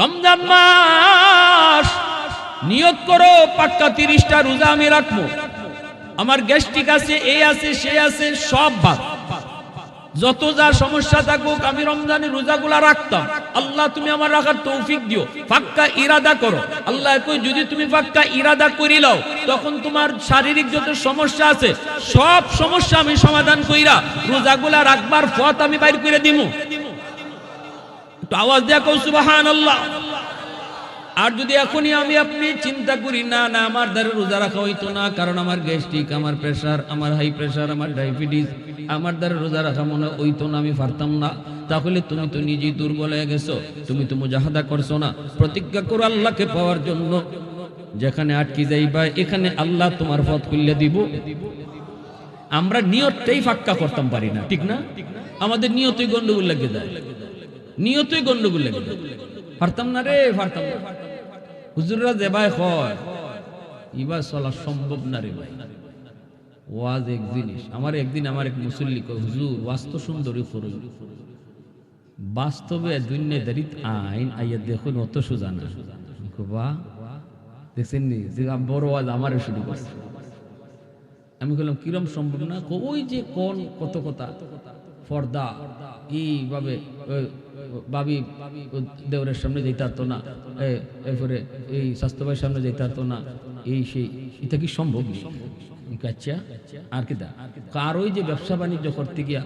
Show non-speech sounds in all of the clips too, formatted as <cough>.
রমজান মাস, নিয়োগ করো, পাক্কা তিরিশটা রোজা আমি রাখব। আমার গ্যাস্ট্রিক আছে এই আছে, সে আছে, সব বাদ। যত যা সমস্যা থাকুক, আমি রমজানের রোজাগুলা রাখতাম। আল্লাহ তুমি আমার রাখার তৌফিক দিও। ফাক্কা ইরাদা করো। আল্লাহ কই, যদি তুমি ফাক্কা ইরাদা করি লও তখন তোমার শারীরিক যত সমস্যা আছে, সব সমস্যা আমি সমাধান কইরা রোজাগুলা রাখবার পথ আমি বাইর করে দিমু। একটু আওয়াজ কৌ সুবাহান আল্লাহ আর যদি এখনই আমি আপনি চিন্তা করি, না না, আমার দ্বারা রোজা রাখা হইতো না, কারণ আমার গ্যাস্ট্রিক, আমার প্রেশার আমার হাই প্রেশার আমার ডায়াবেটিস, আমার দ্বারা রোজা রাখা মনে হইতো না, আমি পারতাম না। তাহলে তুমি তো নিজেই দুর্বল হয়ে গেছো, তুমি তো মুজাহাদা করছ না। প্রতিজ্ঞা করো আল্লাহকে পাওয়ার জন্য। যেখানে আটকে যাই যাইবা, এখানে আল্লাহ তোমার পথ খুললে দিব। আমরা নিয়তটাই ফাক্কা করতাম পারি না, ঠিক না? আমাদের নিয়তই গন্ডগোল লেগে যায়। নিয়তই গন্ডগোল লেগে পারতাম না রে পারতাম হুজুররা যেবাই হয় ইবা চলা সম্ভব না রে ভাই। ওয়াজ এক জিনিস। আমার একদিন আমার এক মুসল্লি কয়, হুজুর, ওয়াজ তো সুন্দরই করুন বাস্তবে দুনিয়াদারিত আইন, আইয়া দেখুন অত সোজা না। বা দেখছেন নি যে বড় ওয়াজ আমারও শুরু করছে। আমি বললাম কিরম সম্ভব না? ওই যে কোন কত কথা। পর্দা এইভাবে ওই, বাবি দেওরের সামনে যেতে পারতো না। এরপরে এই স্বাস্থ্যবাহীর সামনে যেতে পারতো না। এই সেই এটা কি সম্ভব আচ্ছা আর কি দা? কার ওই যে ব্যবসা বাণিজ্য করতে গিয়া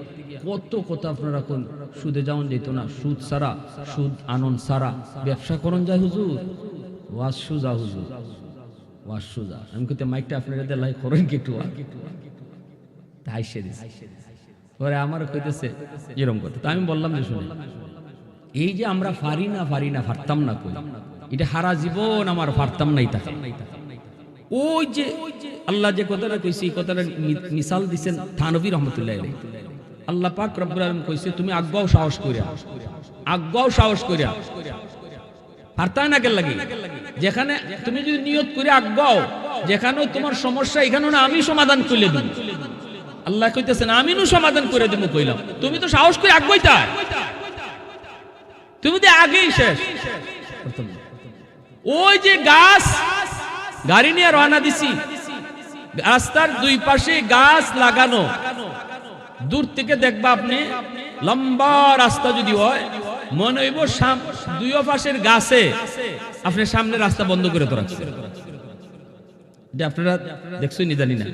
কত কথা আপনারা কোন সুদে যাওন যেত না। সুদ সারা সুদ আনন্দ সারা। ব্যবসা করন যায় হুজুর। ওয়াজ সুজা হুজুর। ওয়াজ সুজা। আমি কিন্তু মাইকটা আপনারা দেলাই করেন কি একটু। তাই সে পরে আমার কইতেছে এরকম কথা। তো আমি বললাম যে শুনে এই যে আমরা পারি না পারি না পারতাম না কই? এটা হারা জীবন আমার পারতাম নাই তাকে। ওই যে আল্লাহ যে কথাটা কইছে, এই কথাটা মিসাল দিছেন থানবী রহমতুল্লাহ আল্লাহ পাক রব্বুল আলামিন কইছে, তুমি আজ্ঞাও সাহস করিয়া আজ্ঞাও সাহস করিয়া পারতা না কেন লাগে? যেখানে তুমি যদি নিয়ত করে আজ্ঞাও যেখানেও তোমার সমস্যা, এখানেও না আমি সমাধান করলে দিব। আল্লাহ কইতেছেন আমিনও সমাধান করে দেবো কইলাম। তুমি তো সাহস করে আজ্ঞাইতা তুমি তো আগেই শেষ। ওই যে গাছ, গাড়ি নিয়ে রওনা দিছি। রাস্তার দুই পাশে গাছ লাগানো। দূর থেকে দেখবা আপনি, লম্বা রাস্তা যদি হয়, মনে হইব দুই পাশের গাছে আপনি সামনে রাস্তা বন্ধ করে তো রাখছে এটা আপনারা দেখছেন জানি না।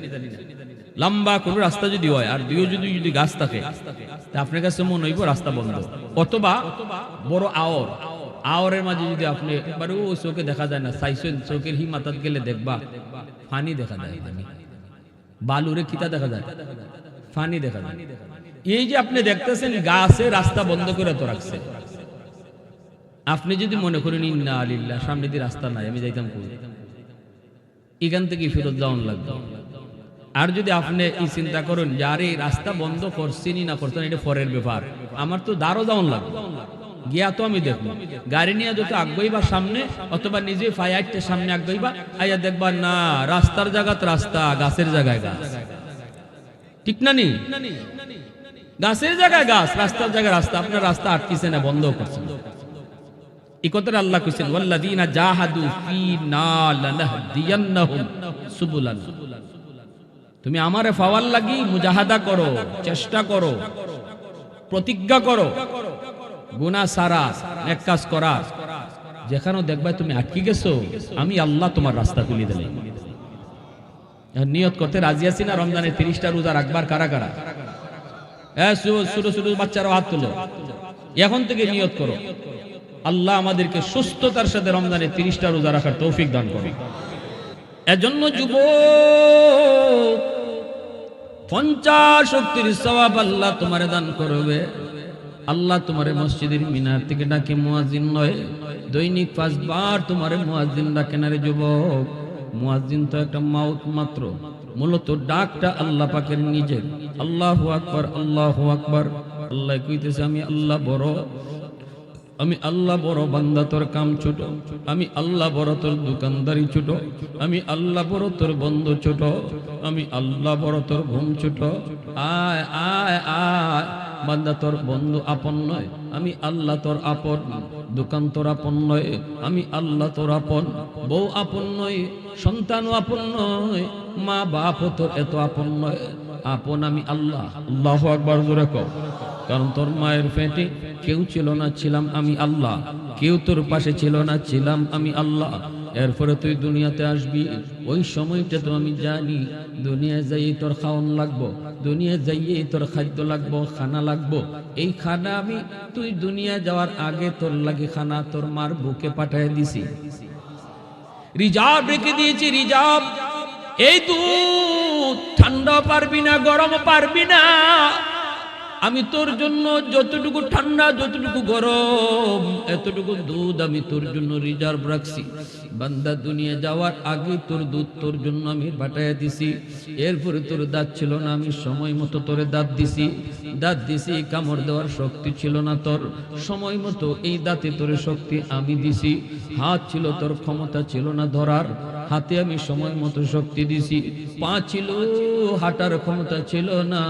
লম্বা কোন রাস্তা যদি হয় আর দুইও যদি যদি গাছ থাকে আপনার কাছে মনে হইব রাস্তা বন্ধ। অথবা বড় আওর। আওরের মাঝে যদি আপনি একবার ও চোখে দেখা যায় না সাইসেন চোখের হিমাতাত গেলে দেখবা, ফানি দেখা যায় ফানি। বালুরে কিতা দেখা যায়? ফানি দেখা যায়। এই যে আপনি দেখতেছেন গাছে রাস্তা বন্ধ করে তো রাখছে। আপনি যদি মনে করেন, ইন্না আলিল্লাহ সামনে দিয়ে রাস্তা নাই, আমি যাইতাম কই? এখান থেকে ফেরত যাওয়ান লাগবে। আর যদি আপনি এই চিন্তা করেন যে রাস্তা বন্ধ করছেনই না করছেন এটা পরের ব্যাপার। আমার তো দাঁড়ও যাওয়ান লাগবে। গিয়া তো আমি দেখব। গাড়ি নিয়ে যত আগ্রহী সামনে, অথবা নিজে ফায়ারটা সামনে আগ্রহী বা আইয়া দেখবা, না, রাস্তার জায়গাত রাস্তা, গাছের জায়গায় গাছ। ঠিক না নি? গাছের জায়গায় গাছ, রাস্তার জায়গায় রাস্তা, আপনার রাস্তা আটকিছে না বন্ধ করছেন এই কথাটা আল্লাহ কইছেন, ওয়াল্লাযীনা জাহাদু ফীনা লানাহদিয়ান্নাহুম সুবুলানা। তুমি আমারে ফাওয়াল লাগি মুজাহাদা করো, চেষ্টা করো, প্রতিজ্ঞা করো, গুনাহ সারা এক কাজ করা। যেখানেও দেখবা তুমি আটকে গেছো, আমি আল্লাহ তোমার রাস্তা খুলে দিলাম। নিয়ত করতে রাজি আছি না? রমজানের তিরিশটা রোজা রাখবার কারা কারা? হ্যাঁ ছোট ছোট বাচ্চারাও হাত তুলো। এখন থেকে নিয়ত করো। আল্লাহ আমাদেরকে সুস্থতার সাথে রমজানের তিরিশটা রোজা রাখার তৌফিক দান করো এজন্য যুব পঞ্চাশ শক্তির সবাব আল্লাহ তোমার দান করবে। আল্লাহ তোমার মসজিদের মিনার থেকে ডাকে মুয়াজিন নয়, দৈনিক পাঁচবার তোমার মুয়াজিন ডাকে না রে যুবক। মুয়াজিন তো একটা মাউত মাত্র। মূলত ডাকটা আল্লাহ পাকের নিজের। আল্লাহু আকবার আল্লাহু আকবার। আল্লাহ কইতেছে, আমি আল্লাহ বড়। আমি আল্লাহ বড় বান্দা, তোর কাম ছোট। আমি আল্লাহ বড়, তোর দোকানদারি ছোট। আমি আল্লাহ বড়, তোর বন্ধু ছোট। আমি আল্লাহ বড়, তোর ঘুম ছোট। আয় আয় আয়। বান্দা, তোর বন্ধু আপন নয়। আমি আল্লাহ তোর আপন। দোকান তোর আপন নয়। আমি আল্লাহ তোর আপন। বউ আপন নয়। সন্তানও আপন নয়। মা বাপ তোর এত আপন নয়। আপন আমি আল্লাহ। আল্লাহ একবার জোরে কারণ তোর মায়ের পেটে কেউ ছিল না, ছিলাম আমি আল্লাহ। কেউ তোর পাশে ছিল না, ছিলাম আমি আল্লাহ। এরপরে তুই দুনিয়াতে আসবি, ওই সময়টা তো আমি জানি। দুনিয়ায় যাইয়ে তোর খাওয়ান লাগবো, দুনিয়ায় যাইয়ে তোর খাদ্য লাগবো, খানা লাগবো। এই খানা আমি, তুই দুনিয়া যাওয়ার আগে তোর লাগে খানা, তোর মার বুকে পাঠায় দিছি। রিজার্ভ রেখে দিয়েছি, রিজার্ভ। এই দুধ ঠান্ডা পারবি না, গরম পারবি না। আমি তোর জন্য যতটুকু ঠান্ডা, যতটুকু গরম, এতটুকু দুধ আমি তোর জন্য রিজার্ভ রাখছি। বান্দা, দুনিয়া যাওয়ার আগে তোর দুধ তোর জন্য আমি বাটাইয়া দিছি। এরপরে তোর দাঁত ছিল না, আমি সময় মতো তোরে দাঁত দিছি। দাঁত দিছি, কামড় দেওয়ার শক্তি ছিল না তোর। সময় মতো এই দাঁতে তোর শক্তি আমি দিছি। হাত ছিল তোর, ক্ষমতা ছিল না ধরার। হাতে আমি সময় মতো শক্তি দিছি। পা ছিল, হাঁটার ক্ষমতা ছিল না।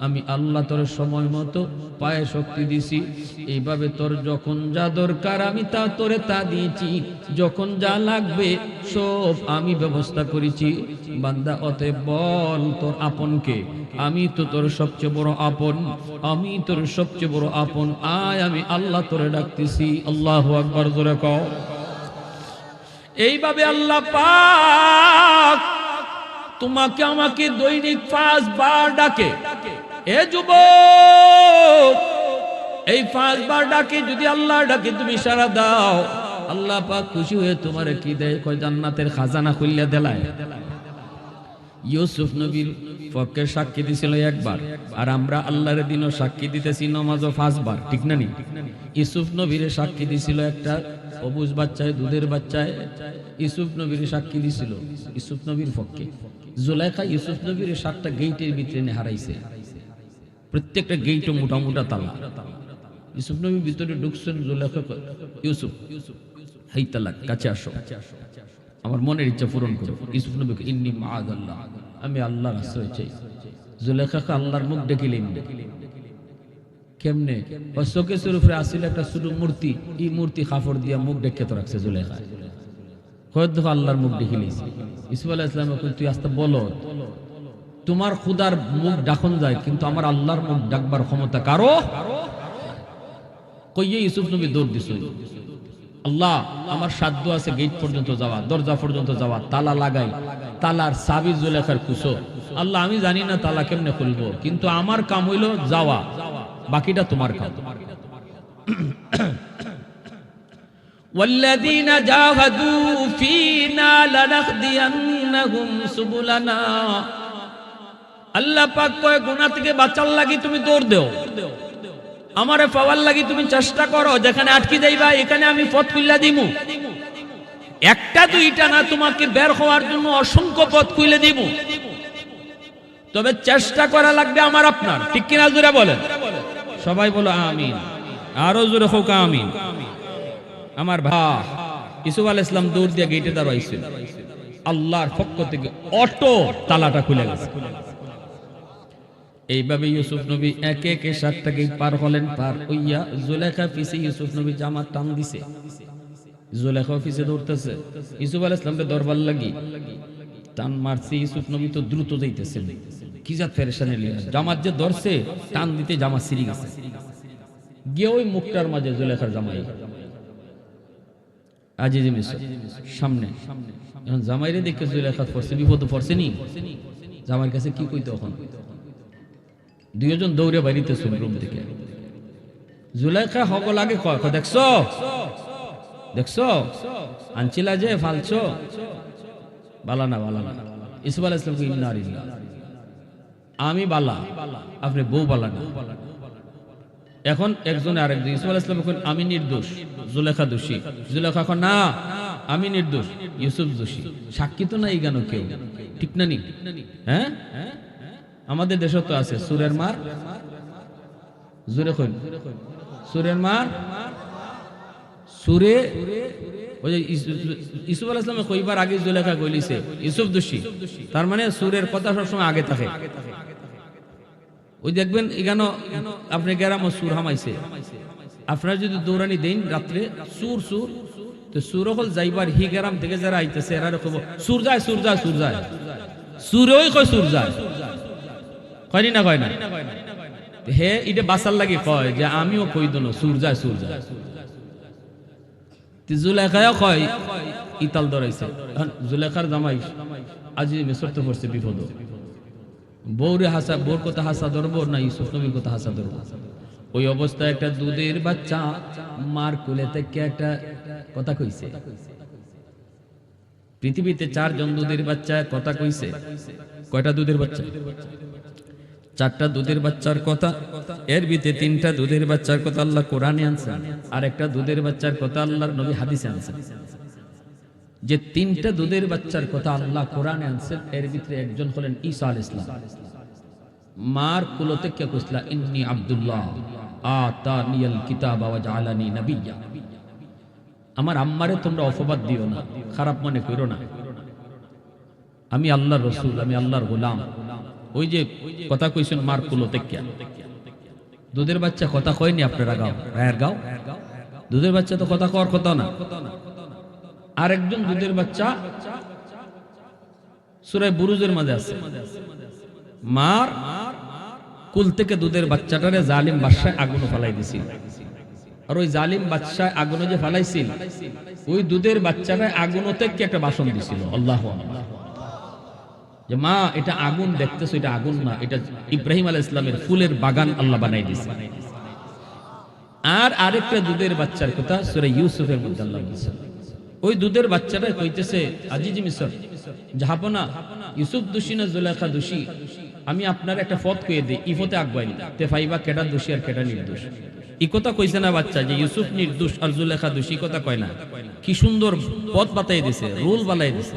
আমি আল্লাহ তোর সময় মতো পায়ে শক্তি দিছি। এইভাবে তোর যখন যা দরকার, আমি তা তোরে তা দিয়েছি। যখন যা লাগবে, সব আমি ব্যবস্থা করেছি। বান্দা, অতএব বল তোর আপনকে। আমি তো তোর সবচেয়ে বড় আপন। আমি তোর সবচেয়ে বড় আপন। আয়, আমি আল্লাহ তোরে ডাকতেছি। আল্লাহ আকবর, জোরে কও। এইভাবে আল্লাহ পাক তোমাকে আমাকে দৈনিক পাঁচ বার ডাকে। এ যুবক, এই পাঁচবার ডাকে, যদি আল্লাহ ডাকে, তুমি সারা দাও। আল্লাহ পাক খুশি হয়ে তোমার কি দেয়? কয়, জান্নাতের খাজানা খুললে দেলায়। ইউসুফ নবীর পক্ষে সাক্ষী দিছিল একবার। আর আমরা আল্লাহর দিনও সাক্ষী দিতেছি নমাজও পাঁচবার, ঠিক না নি? ইউসুফ নবীর সাক্ষী দিছিল একটা অবুজ বাচ্চায়, দুধের বাচ্চায়। ইউসুফ নবীর সাক্ষী দিছিল ইউসুফ নবীর পক্ষে। জুলাইখা ইউসুফ নবীর সাতটা গেইটের ভিতরে হারাইছে। প্রত্যেকটা গেইটও মোটা মোটা তালা। ইউসুফ নবীর ভিতরে ঢুকছেন জুলাইখা কয়, ইউসুফ হাই তালাক কাছে আসো। আমার মনের ইচ্ছা পূরণ করো। ইউসুফ নবীকে ইন্নি মাআদ আল্লাহ আমি আল্লাহর আশ্রয় চাই। জুলেখাকে আল্লাহর মুখ দেখিলেন কেমনে? চোখের উপরে আসিল একটা ছোট মূর্তি। এই মূর্তি কাপড় দিয়া মুখ ডেকে তো রাখছে জুলেখা। হয়তো দেখো আল্লাহর মুখ দেখিলিস ইসুফ আলাহ ইসলাম তুই আস্তে বলো। তোমার খুদার মুখ ডাখন যায় কিন্তু আমার আল্লাহর মুখ ডাকবার ক্ষমতা কারো কইয়ে ইউসুফ নবী দৌড় দিছ আল্লাহ আমার সাধ্য আছে গেট পর্যন্ত যাওয়া দরজা পর্যন্ত যাওয়া তালা লাগাই তালার সাবি জুলেখার কুসো আল্লাহ আমি জানি না তালা কেমনে খুলবো কিন্তু আমার কাম হইল যাওয়া বাকিটা তোমার কাম والذين جاهدوا فينا لنهدينهم سبلنا আল্লাহ পাক কয়, গুনাহ থেকে বাঁচার লাগি তুমি দৌড় দেও। আমারে পাওয়ার লাগি তুমি চেষ্টা করো, যেখানে আটকে যাইবা, এখানে আমি পথ খুললা দিমু। একটা, দুইটা না, তোমাকে বের হওয়ার জন্য অসংখ্য পথ খুলে দিব তবে চেষ্টা করা লাগবে আমার আপনার। ঠিক কিনা জোরে বলেন? সবাই বলো, আমিন। আরও জোরে হোক, আমিন। আমার ভাই ইসুফ আল ইসলাম দৌড় দিয়ে গেটে দাঁড়াইছিল আল্লাহর পক্ষ থেকে অটো তালাটা খুলে গেছে। এইভাবে ইউসুফ নবী একে একে গেট পার হলেন, পার হইয়া জুলেখা পিছে ইউসুফ নবী জামার টান দিছে। জুলেখা পিছে দৌড়তেছে। ইউসুফ আল ইসলামকে দরবার লাগি। টান মারছে, ইউসুফ নবী তো দ্রুত যাইতেছেন। কি ফেরেশানি জামাত যে ধরছে, টান দিতে জামা সিরি গেছে। গিয়ে ওই মুখটার মাঝে জুলেখার জামাই। আজিজ মিশ্র সামনে। এখন জামাইরে দেখে জুলেখা পড়ছে বিপদ পড়ছে নি? জামাইয়ের কাছে কি কইতো এখন? দুইজন দৌড়ে বাড়িতে রুম থেকে। জুলেখা হকল আগে দেখছ? দেখছ? আনছিলা যে ফালছো? বালা না বালা না। ইসুফ ইসলামকে ইন্নার আমি বালা, আপনি বউ বালা না। এখন একজন আরেকজন, ইসুফ আলাহ ইসলাম এখন আমি নির্দোষ জুলেখা দোষী। জুলেখা এখন না, আমি নির্দোষ, ইউসুফ দোষী। সাক্ষী তো নাই কেন কেউ? ঠিক না নি? হ্যাঁ? আমাদের দেশে তো আছে, সুরের মার। সুরের মার। সুরে, ওই ইসুফ কইবার আগে জুলেখা ইউসুফ দোষী। তার মানে সুরের কথা সবসময় আগে থাকে। ওই দেখবেন আপনি গ্রামও সুর হামাইছে। আপনারা যদি দৌড়ানি দেন রাত্রে, সুর সুর, তো সুর হল যাইবার হি গ্রাম থেকে যারা আইতেছে এরা সুর যায় সুর যায় সুর যায়। সুরই কয় সুর যায়। কয়নি না কয় না? হে, এটা বাসার লাগে কয় যে আমিও কই দন, সুর যায় সুর যায়। জুলেখায় কয়, ইতাল ধরাইছে। জুলেখার জামাই আজি মেসর তো পড়ছে বিপদ। বৌরে হাসা বোর কথা হাসা ধরবো না ইউসুফ নবীর কথা হাসা ধরবো? ওই অবস্থায় একটা দুধের বাচ্চা মার কোলে থেকে একটা কথা কইছে। পৃথিবীতে চারজন দুধের বাচ্চা কথা কইছে। কয়টা দুধের বাচ্চা? চারটা দুধের বাচ্চার কথা, এর ভিতরে তিনটা দুধের বাচ্চার কথা আল্লাহ কোরআনে আনছেন, আর একটা দুধের বাচ্চার কথা আল্লাহর নবী হাদিসে আনছেন। যে তিনটা দুধের বাচ্চার কথা আল্লাহ কোরআনে আনছেন, এর ভিতরে একজন হলেন ঈসা আল ইসলাম মার কুলতে কে কুসলা? ইন্নি আব্দুল্লাহ, আতানিয়াল কিতাব ওয়া জাআলানি নাবিয়্যা আমার আম্মারে তোমরা অপবাদ দিও না, খারাপ মনে করো না। আমি আল্লাহর রসুল, আমি আল্লাহর গোলাম। ওই যে কথা কইছেন মার কুলতে কে দুধের বাচ্চা কথা কয়নি আপনারা গাও? রায়ের গাও? দুধের বাচ্চা তো কথা কওয়ার কথা না। আরেকজন দুধের বাচ্চা সুরায় বুরুজের মাঝে আছে। মার কুল থেকে দুধের বাচ্চাটারে জালিম বাদশায় আগুন ফালাই দিছিল। আর ওই জালিম বাদশায় আগুনে যে ফালাইছিল, ওই দুধের বাচ্চাটা আগুন থেকে একটা বাসন দিছিল। আল্লাহ যে মা, এটা আগুন দেখতেছো, এটা আগুন না, এটা ইব্রাহিম আলাহ ইসলামের ফুলের বাগান আল্লাহ বানাই দিছে। আর আরেকটা দুধের বাচ্চার কথা, সুরে ইউসুফের মধ্যে আল্লাহ বলছেন। ওই দুধের বাচ্চাটা কইতেছে, আজিজি মিশর জাহাপনা ইউসুফ দোষী না জুলেখা দোষী? আমি আপনার একটা পথ কয়ে দিই ইফতে আগুয়াইনি তে ফাইবা কেডা দোষী আর কেডা নির্দোষ? ই কথা কইছে না বাচ্চা যে ইউসুফ নির্দোষ আর জুলেখা দোষী কথা কয় না। কি সুন্দর পথ বাতাই দিছে, রুল বালাই দিছে।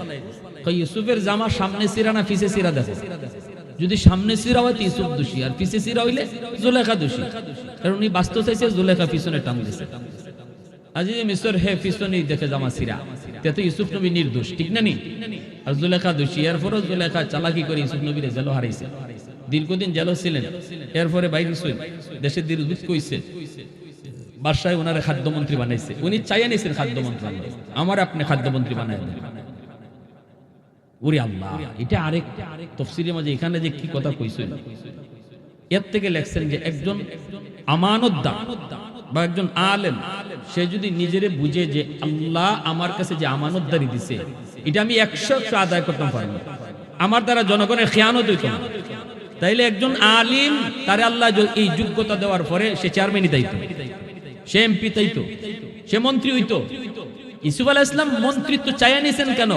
ইউসুফের জামা সামনে সিরা না পিছে সিরা দেখো? যদি সামনে সিরা হয় তো ইউসুফ দোষী, আর পিছে সিরা হইলে জুলেখা দোষী। কারণ উনি বাস্তব চাইছে, জুলেখা পিছনে টান দিছে। আজি মিশর হে পিছনে দেখে জামা সিরা। ইউসুফ নবী নির্দোষ, ঠিক না নি? আর জুলেখা দোষী, এরপরও জুলেখা চালাকি করে ইউসুফ নবীরে জেল হারাইছে। দীর্ঘদিন ছিলেন, এরপরে দেশের দীর্ঘ কইছে। বাদশাহ ওনারে খাদ্যমন্ত্রী বানাইছে। উনি চাইয়া নিয়েছেন খাদ্যমন্ত্রী আমার আপনি খাদ্যমন্ত্রী বানাই ওরে আল্লাহ, এটা আরেক তফসিলের মাঝে এখানে যে কি কথা কইছেন? এর থেকে লেখছেন যে একজন আমানতদার বা একজন আলেম, সে যদি নিজেরে বুঝে যে আল্লাহ আমার কাছে যে আমানতদারি দিছে, এটা আমি একশো একশো আদায় করতে পারব। আমার দ্বারা জনগণের খেয়ানত হইত না। তাইলে একজন আলিম, তারে আল্লাহ এই যোগ্যতা দেওয়ার পরে সে চেয়ারম্যানই দায়িত্ব। সে এমপি তাইতো, সে মন্ত্রী হইতো। ইসুফ আলাহ ইসলাম মন্ত্রিত্ব চাইয়া নিয়েছেন কেন?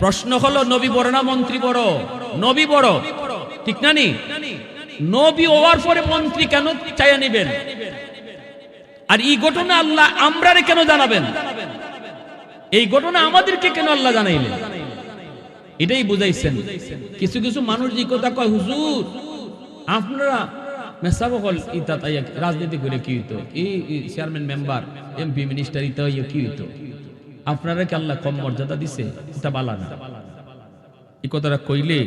প্রশ্ন হলো, নবী বড় না মন্ত্রী বড়? নবী বড়। ঠিক না নি? নবী হওয়ার পরে মন্ত্রী কেন চাইয়া নিবেন? আর এই ঘটনা আল্লাহ আমরারে কেন জানাবেন? এই ঘটনা আমাদেরকে কেন আল্লাহ জানাইলেন? এটাই বুঝাইছেন। কিছু কিছু মানুষ যে কথা কয়, হুজুর, আপনারা ইতা তাই রাজনীতি করে কি হইতো? এই চেয়ারম্যান মেম্বার এমপি মিনিস্টার ইতা কি হইতো? আপনারা কি আল্লাহ কম মর্যাদা দিছে? এটা বালা না। এই কথাটা কইলে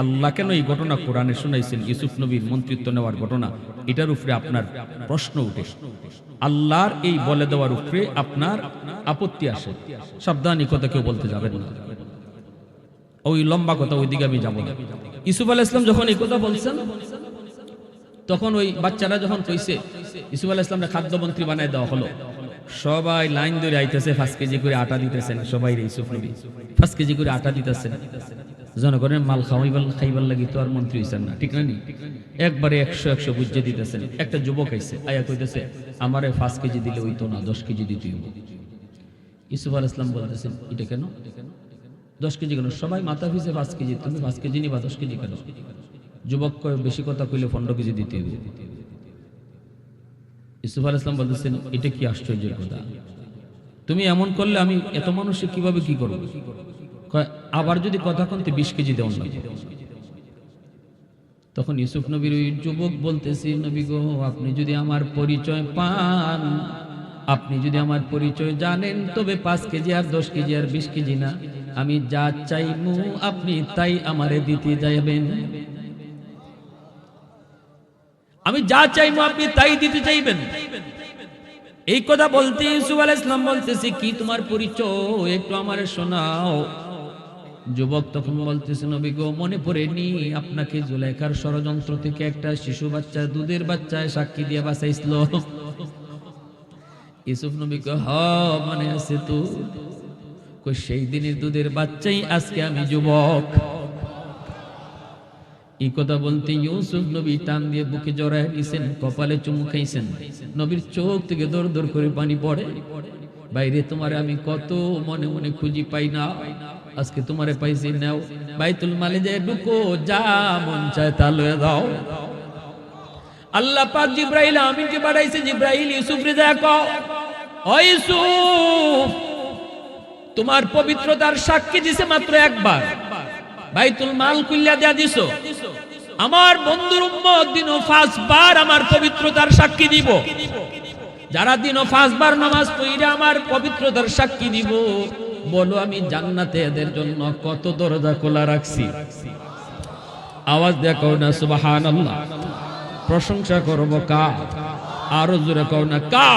আল্লাহ কেন এই ঘটনা কোরআনে শুনাইছেন? ইউসুফ নবীর মন্ত্রিত্ব নেওয়ার ঘটনা। এটার উপরে আপনার প্রশ্ন উঠে। আল্লাহর এই বলে দেওয়ার উপরে আপনার আপত্তি আসে। সাবধান এই কথা কেউ বলতে যাবেন না। ওই লম্বা কথা ওই দিকে আমি যাব না। ইসুফ আলাহ ইসলাম যখন এই কথা বলছেন, তখন ওই বাচ্চারা যখন কইছে ইসুফ আলাহ ইসলামরা খাদ্যমন্ত্রী বানায় দেওয়া হলো। সবাই লাইন ধরে আইতেছে, পাঁচ কেজি করে আটা দিতেছেন। সবাই রে ইসুফ নবী। পাঁচ কেজি করে আটা দিতেছেন। জনগণের মাল খাওয়াইবার, খাইবার লাগি তো আর মন্ত্রী হইছেন না, ঠিক না নি? একবারে একশো একশো বুঝে দিতেছেন। একটা যুবক আইছে, আয়া কইতেছে, আমারে পাঁচ কেজি দিলে হইতো না, দশ কেজি দিতে হইব। ইসুফ আল ইসলাম বলতেছেন, এটা কেন? দশ কেজি কেন? সবাই মাথা পিছে পাঁচ কেজি, তুমি পাঁচ কেজি নিবা, দশ কেজি কেন? যুবক বেশি কথা কইলে পনেরো কেজি দিতে হবে ইসুফ আল ইসলাম বলতেছেন, এটা কি আশ্চর্যের কথা? তুমি এমন করলে আমি এত মানুষে কীভাবে কি করব? আবার যদি কথা কনতে বিশ কেজি দেওয়া লাগবে। তখন ইউসুফ নবীর ওই যুবক বলতেছি, নবী গো, আপনি যদি আমার পরিচয় পান, আপনি যদি আমার পরিচয় জানেন, তবে পাঁচ কেজি আর দশ কেজি আর বিশ কেজি না। আমি যা চাইমু, আপনি তাই আমারে দিতে যাইবেন। আমি যা চাইব আপনি তাই দিতে চাইবেন। এই কথা বলতে ইউসুফ আলাইহিস ইসলাম বলতেছে, কি তোমার পরিচয়? একটু আমারে শোনাও। যুবক তখন বলতেছে, নবী গো, মনে পড়েনি আপনাকে জুলাইখার ষড়যন্ত্র থেকে একটা শিশু বাচ্চা, দুধের বাচ্চায় সাক্ষী দিয়ে বাঁচাইছিল। ইউসুফ নবী গো, হ, মনে আছে তো? সেই দিনের দুধের বাচ্চাই আজকে আমি যুবক। এই কথা বলতে ইউসুফ নবী টান দিয়ে বুকে জড়ায় নিছেন, কপালে চুমু খাইছেন। নবীর চোখ থেকে দর দর করে পানি পড়ে। বাইরে তোমারে আমি কত মনে মনে খুঁজি পাই না। আজকে তোমারে পাইছি নাও। বাইতুল মালে যে ঢুকো, যা মন চায় তা লয়ে দাও আল্লাহ পাক জিব্রাইল আমিনকে বাড়াইছে, জিব্রাইল ইউসুফ রে দেখো ও ইউসুফ, তোমার পবিত্রতার সাক্ষী দিছে মাত্র একবার। বাইতুল মাল কুল্লা দেয়া দিছো। আমার বন্ধুর উম্মত দিনও পাঁচবার আমার পবিত্রতার সাক্ষী দিব। যারা দিনও পাঁচবার নামাজ পড়ে আমার পবিত্রতার সাক্ষী দিব। বলো আমি জান্নাতে এদের জন্য কত দরজা খোলা রাখছি। আওয়াজ দেয়া দেখো না সুবাহান প্রশংসা করব কা আরও জোরে কও না কা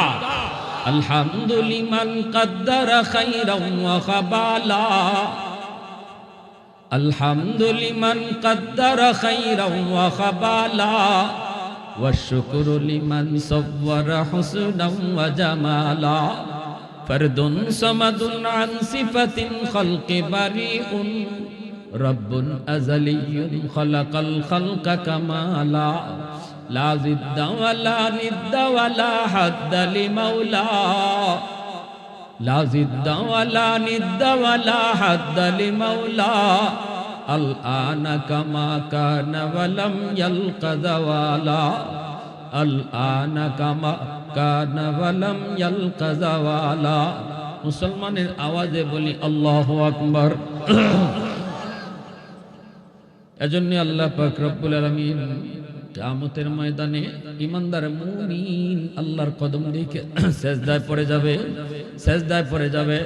আলহামদুলিমান কাদ্দারা খাইরাম ওয়া খাবালা। الحمد لمن قدر خيرا وخبالا والشكر لمن صور حسنا وجمالا فرد صمد عن صفة خلق بريء رب أزلي خلق الخلق كمالا لا ضد ولا ند ولا حد لمولا لا ضد ولا ند ولا حد لمولا الآن كما كان ولم يلق زوالا الآن كما كان ولم يلق زوالا মুসলমানের আওয়াজে বলি আল্লাহ আকবর <coughs> এজন্য আল্লাহ পাক রব্বুল আলামিন কিয়ামতের ময়দানে ইমানদার মুমিন আল্লাহর কদম দিকে <clears throat> সেজদায় পড়ে যাবে, সেজদায় পড়ে যাবে,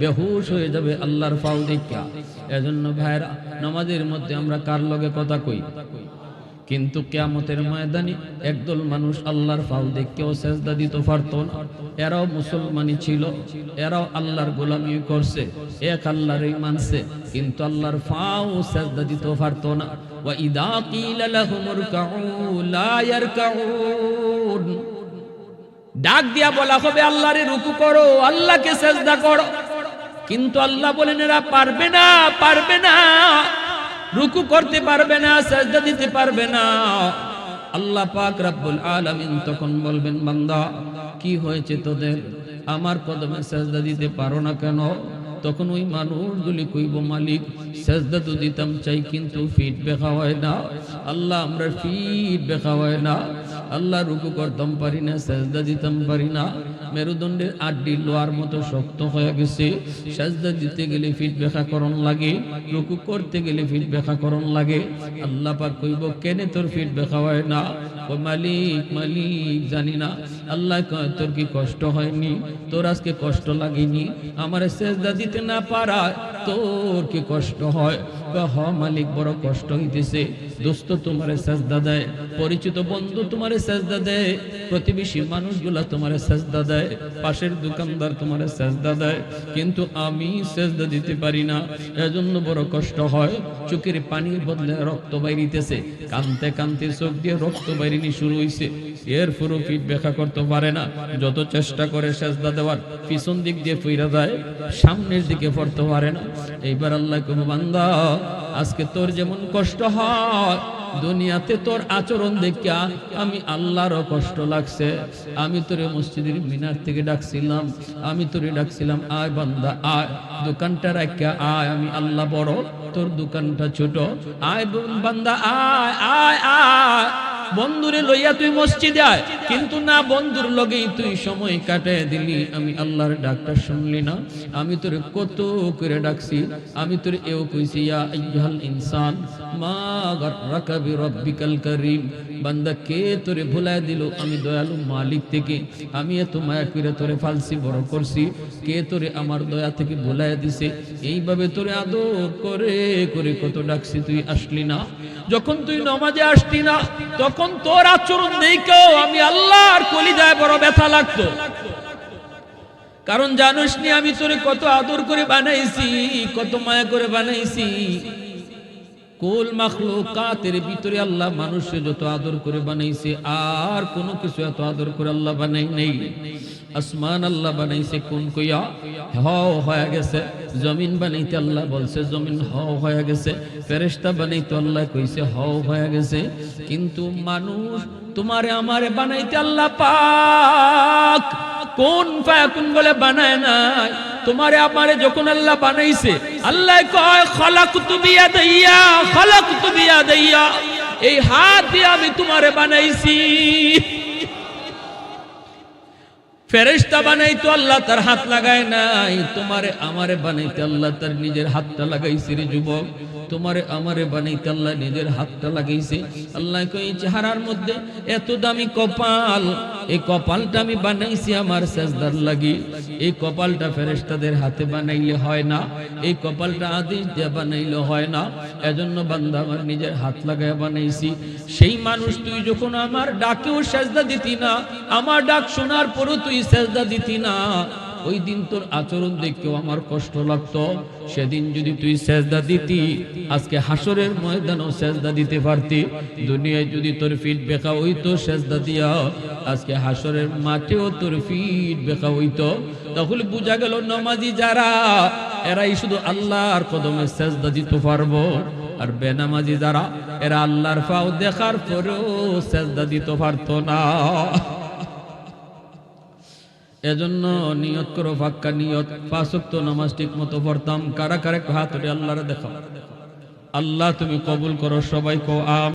বেহুশ হয়ে যাবে আল্লাহর ফাল দেখা এজন্য ভাইরা নামাজের মধ্যে আমরা কার লগে কথা কই? কিন্তু কেয়ামতের ময়দানে একদল মানুষ আল্লাহর ফাল দেখকেও সেজদা দিতে পারতো না। এরাও মুসলমানই ছিল, এরাও আল্লাহর গোলামি করছে, এক আল্লাহরই মানছে, কিন্তু আল্লাহর ফাও সেজদা দিতে পারতো না। কিলা লাহুমুর কাউ লা ইয়ারকাউন। ডাক দিয়া বলা হবে, আল্লাহরে রুকু করো, আল্লাহকে সেজদা করো। কিন্তু আল্লাহ বলেন, এরা পারবে না পারবে না। রুকু করতে পারবে না, সাজদা দিতে পারবে না। আল্লাহ পাক রাব্বুল আলামিন তখন বলবেন, বান্দা, কি হয়েছে তোদের? আমার কদমে সাজদা দিতে পারো না কেন? তখন ওই মানুষগুলি কইব, মালিক, সেজদা তো দিতাম চাই, কিন্তু ফিট বেখা হয় না। আল্লাহ আমরা ফিট বেখা হয় না। আল্লাহ রুকু করতাম পারি না, সেজদা দিতাম পারি না। মেরুদণ্ডের আড্ডি লোয়ার মতো শক্ত হয়ে গেছে। সেজদা দিতে গেলে ফিট করণ লাগে, রুকু করতে গেলে ফিট করণ লাগে। আল্লাহ পাক কইব, কেনে তোর ফিট বেখা হয় না? ও মালিক মালিক, জানি না। আল্লাহ তোর কি কষ্ট হয়নি? তোর আজকে কষ্ট লাগেনি? আমার সেজদা দিতে না পারা তোর কি কষ্ট হয়? কয়, হ মালিক বড় কষ্ট হইতেছে। দোস্ত তোমারে সেজদা দেয়। পরিচিত বন্ধু তোমারে সেজদা দেয়। প্রতিবেশী মানুষগুলা তোমারে সেজদা দেয়। পাশের দোকানদার তোমারে সেজদা দেয়। কিন্তু আমি সেজদা দিতে পারি না। এজন্য বড় কষ্ট হয়। চোখের পানির বদলে রক্ত বাইরিতেছে। কানতে কানতে চোখ দিয়ে রক্ত বাইরিনি শুরু হইছে। এর পুরো পিঠ ব্যাখ্যা করতে পারে না। যত চেষ্টা করে সেজদা দেওয়ার পিছন দিক দিয়ে ফিরা যায় সামনের দিকে পড়তে পারে না। এইবার আল্লাহ কোনো বান্দা আজকে তোর যেমন কষ্ট হয়, দুনিয়াতে তোর আচরণ দেখিয়া আমি আল্লাহরও কষ্ট লাগছে। আমি তোরে মসজিদের মিনার থেকে ডাকছিলাম, আমি তোরে ডাকছিলাম, আয় বান্দা, আয়, দোকানটা রাখিয়া আয়, আমি আল্লাহ বড়, তোর দোকানটা ছোট। আয় বান্দা, আয় আয় আয় বন্ধুরে লইয়া তুই মসজিদে আয়। কিন্তু না, বন্ধুর লগেই তুই সময় কাটায় দিলি। আমি আল্লাহর ডাকটা শুনলি না। আমি তোরে কত করে ডাকছি। আমি তোরে এও কইছি, ইয়া আইয়ুহাল ইনসান, মা গাররাকা বিরাব্বিকাল কারীম। বান্দা, কে তোরে ভুলায় দিল? আমি দয়ালু মালিক থেকে। আমি এত মায়া করে তোরে ফালসি বড় করছি। কে তোরে আমার দয়া থেকে ভুলায় দিছে? এইভাবে তোরে আদর করে করে কত ডাকছি, তুই আসলি না। যখন তুই নমাজে আসতি না, তখন তোর আচরণ নেই কেউ আমি আল্লাহর কলিজায় বড় ব্যথা লাগতো। কারণ জানোস নি আমি তোরে কত আদর করে বানাইছি, কত মায়া করে বানাইছি। কোল মাখলো কাতের ভিতরে আল্লাহ মানুষে যত আদর করে বানাইছে, আর কোনো কিছু এত আদর করে আল্লাহ বানাই নেই। আসমান আল্লাহ বানাইছে, কোন কইয়া? হ হয়ে গেছে। জমিন বানাইতে আল্লাহ বলছে, জমিন হ হয়ে গেছে। ফেরেশতা বানাইতে আল্লাহ কইছে হ হয়ে গেছে। কিন্তু মানুষ, তোমারে আমারে বানাইতে আল্লাহ পাক। কোন ফায়াকুন বলে বানায় নাই। তোমারে আমারে যখন আল্লাহ বানাইছে, আল্লাহ কয় খলাক তুমিয়া দইয়া খলাক তুমিয়া দইয়া এই হাত দিয়ে আমি তোমারে বানাইছি। ফেরেশতা বানাইতো আল্লাহ তার হাত লাগায় নাই। তোমারে আমারে বানাইতে আল্লাহ তার নিজের হাতটা লাগাইছে রে যুবক। তোমারে আমারে বানাইতে আল্লাহ নিজের হাতটা লাগাইছে। আল্লাহ কই চেহারার মধ্যে এত দামি কপাল। এই কপালটা আমি বানাইছি আমার সেজদার লাগি। এই কপালটা ফেরেশতাদের হাতে বানাইলে হয় না। এই কপালটা আদেশ দিয়ে বানাইলে হয় না। এজন্য বান্দা আমার নিজের হাত লাগায় বানাইছি। সেই মানুষ তুই যখন আমার ডাকেও সেজদা দিতি না, আমার ডাক শোনার পরও তুই সেজদা দিতি না। ওই দিন তোর আচরণ দেখতেও আমার কষ্ট লাগতো। সেদিন যদি তুই সেজদা দিতি, আজকে হাসরের ময়দানও সেজদা দিতে পারতি। দুনিয়ায় যদি তোর ফিট বেকা হইতো সেজদা দিয়া, আজকে হাসরের মাঠেও তোর ফিট বেকা হইতো। তখন বোঝা গেল নমাজি যারা, এরাই শুধু আল্লাহর কদমে সেজদা দিতে পারব। আর বেনামাজি যারা, এরা আল্লাহর ফাও দেখার পরেও সেজদা দিতে পারতো না। এজন্য নিয়ত করো, ফাক্কা নিয়ত। পাঁচক্ত নামাজ ঠিক মতো পড়তাম। কারা কারে হাত আল্লাহরে দেখো আল্লাহ তুমি কবুল করো, সবাই কো আম।